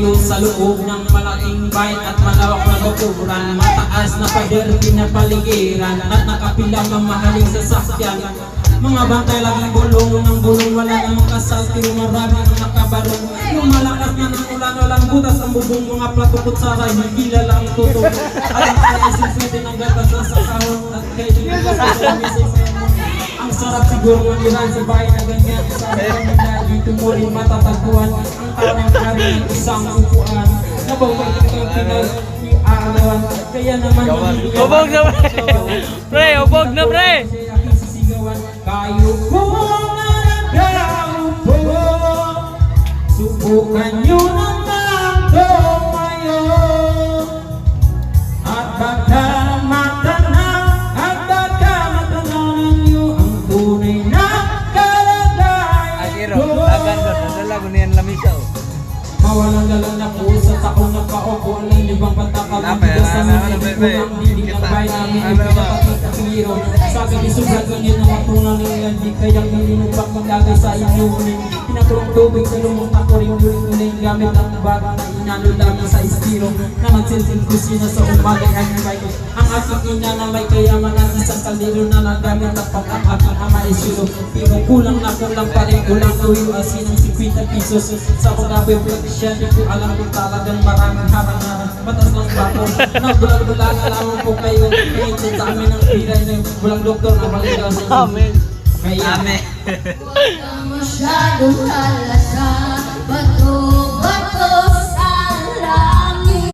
loob ng malaking bayan at malawak na bakuran Mataas na pader pinapaligiran At nakapilang ang mahaling sasakyan. Mga bantay laging bulong ng bulong Wala namang kasalti marami ang nakabarong. Yung malakas na ng ulan Walang butas ang bubong mga plato saray Hindi lang tutong Alam kaya siswerte ng gatas na sa kahon At kayo yung sa ang sarap siguro ng ilan sa bahay na ganyan Sa amin na dito mo rin matatagpuan. Ang tamang kari ng isang upuan Nabawag ng pinag aalawan Kaya naman nangyayari Ubog na, pre. Pre, ubog na, pre. Kayo po na nagkaupo Subukan nyo naman tumayo At baka matanaw At baka matanaw ninyo Ang tunay na kalagayan Agiro, agan ko, nadala ko niyan lamisa oh. Mawalang dalang na pusa sa kung nagpaupo Ang libang patakal Ang bigas sa mga ano, hindi ko Hindi ng Ang ba? pinapakita sa hero Sa akin isugat ganyan ang matunan nila Di kayang nilinupak maglagay sa inyo Pinakulong tubig sa lumunta ko rin uling-uling Gamit ang bata na inano lamang sa estiro. Na magsilsil kusina sa umaga ay may Ang aking ina na may kayaman Ang isang na nagamit At pag ang aking ama isuro Pero kulang na kulang pa rin. Kulang tuyo asin ng 50 pesos Sa Di ko alam kung talagang maraming harang-harang. Batas ng bato. Nagbulag-bulag alam ko kayo. Pinitsin sa amin ang pilay na Walang doktor na maligaw sa Amen. Kaya Amen. Huwag kang masyadong bato